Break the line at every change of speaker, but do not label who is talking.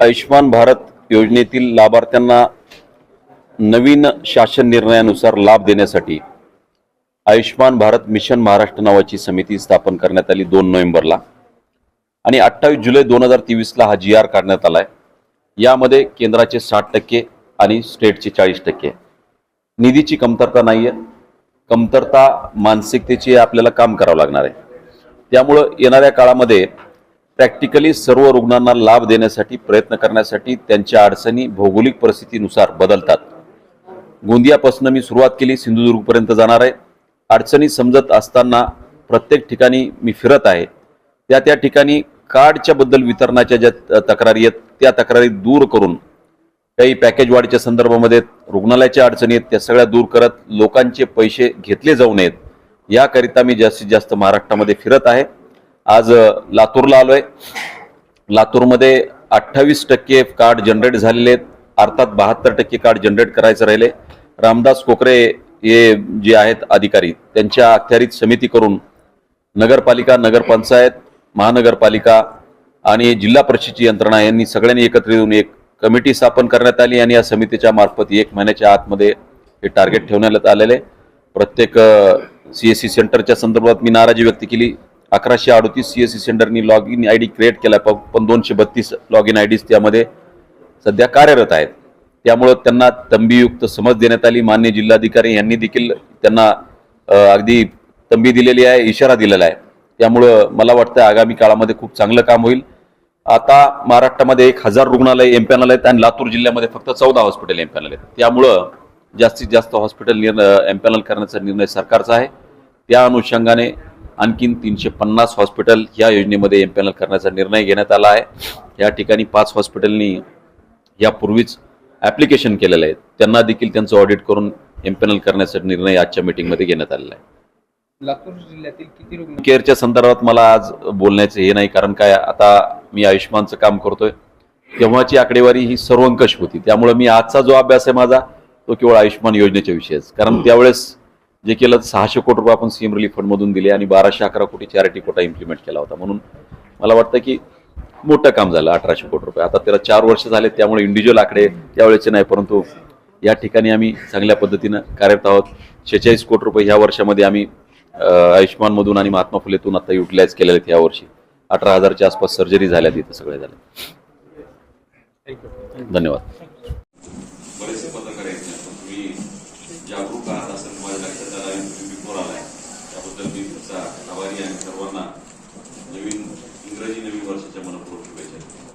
आयुष्मान भारत योजनेतील लाभार्थ्यांना नवीन शासन निर्णयानुसार लाभ देण्यासाठी आयुष्मान भारत मिशन महाराष्ट्र नावाची समिती स्थापन करण्यात आली दोन नोव्हेंबरला. आणि अठ्ठावीस जुलै दोन हजार तेवीसला हा जी आर काढण्यात आला आहे यामध्ये केंद्राचे साठ टक्के आणि स्टेटचे चाळीस टक्के. निधीची कमतरता नाही आहे कमतरता मानसिकतेची आपल्याला काम करावं लागणार आहे. त्यामुळं येणाऱ्या काळामध्ये प्रॅक्टिकली सर्व रुग्णांना लाभ देण्यासाठी प्रयत्न करण्यासाठी त्यांच्या अडचणी भौगोलिक परिस्थितीनुसार बदलतात. गोंदियापासून मी सुरुवात केली सिंधुदुर्गपर्यंत जाणार आहे. अडचणी समजत असताना प्रत्येक ठिकाणी मी फिरत आहे. त्या त्या ठिकाणी कार्डच्या बद्दल वितरणाच्या ज्या तक्रारी आहेत त्या तक्रारी दूर करून काही पॅकेज वाढीच्या संदर्भामध्ये रुग्णालयाच्या अडचणी आहेत त्या सगळ्या दूर करत लोकांचे पैसे घेतले जाऊ नयेत. याकरिता मी जास्तीत जास्त महाराष्ट्रामध्ये फिरत आहे. आज लातूरला आलोय. लातूरमध्ये अठ्ठावीस टक्के कार्ड जनरेट झालेले आहेत. अर्थात बहात्तर टक्के कार्ड जनरेट करायचं राहिले. रामदास कोकरे हे जे आहेत अधिकारी त्यांच्या अखत्यारीत समिती करून नगरपालिका नगरपंचायत महानगरपालिका आणि जिल्हा परिषदची यंत्रणा यांनी सगळ्यांनी एकत्र येऊन एक कमिटी स्थापन करण्यात आली आणि या समितीच्या मार्फत एक महिन्याच्या आतमध्ये हे टार्गेट ठेवण्यात आलेले प्रत्येक सी एस सी सेंटरच्या संदर्भात मी नाराजी व्यक्त केली. अकराशे अडतीस C S C सेंटरनी log in I D create केला पण दोनशे बत्तीस लॉग इन आय डीज त्यामध्ये सध्या कार्यरत आहेत. त्यामुळं त्यांना तंबीयुक्त समज देण्यात आली. मान्य जिल्हाधिकारी यांनी देखील त्यांना अगदी तंबी दिलेली आहे इशारा दिलेला आहे. त्यामुळं मला वाटतं आगामी काळामध्ये खूप चांगलं काम होईल. आता महाराष्ट्रामध्ये एक हजार रुग्णालय एम्पॅनल आहेत आणि लातूर जिल्ह्यामध्ये फक्त चौदा हॉस्पिटल एम्पॅनल आहेत. त्यामुळं जास्तीत जास्त हॉस्पिटल एम्पॅनल करण्याचा निर्णय सरकारचा आहे. त्या अनुषंगाने आणखीन तीनशे पन्नास हॉस्पिटल या योजनेमध्ये एमपॅनल करण्याचा निर्णय घेण्यात आला आहे. या ठिकाणी पाच हॉस्पिटलनी यापूर्वीच ॲप्लिकेशन केलेलं आहे. त्यांना देखील त्यांचं ऑडिट करून एमपॅनल करण्याचा निर्णय आजच्या मीटिंगमध्ये घेण्यात आलेला आहे.
लातूर जिल्ह्यातील किती रुग्ण
केअरच्या संदर्भात मला आज बोलण्याचं हे नाही कारण काय आता मी आयुष्यमानचं काम करतोय. तेव्हाची आकडेवारी ही सर्वंकष होती. त्यामुळे मी आजचा जो अभ्यास आहे माझा तो केवळ आयुष्यमान योजनेच्या विषयीच. कारण त्यावेळेस जे केलं सहाशे कोटी रुपये आपण सीएम रिलीफ फंडमधून दिले आणि बाराशे अकरा कोटी चॅरिटी कोटा इम्प्लिमेंट केला होता. म्हणून मला वाटतं की मोठं काम झालं अठराशे कोटी रुपये. आता त्याला चार वर्ष झाले त्यामुळे इंडिव्हिज्युअल आकडे त्यावेळेचे नाही परंतु या ठिकाणी आम्ही चांगल्या पद्धतीनं कार्यरत आहोत. शेहेचाळीस कोटी रुपये ह्या वर्षामध्ये आम्ही आयुष्यमानमधून आणि महात्मा फुलेतून आता युटिलाइज केलेले आहेत यावर्षी अठरा हजारच्या आसपास सर्जरी झाल्या तिथं सगळ्या झाल्या धन्यवाद. आभारी आणि सर्वांना नवीन इंग्रजी नवीन वर्षाच्या मनपूर्वक शुभेच्छा.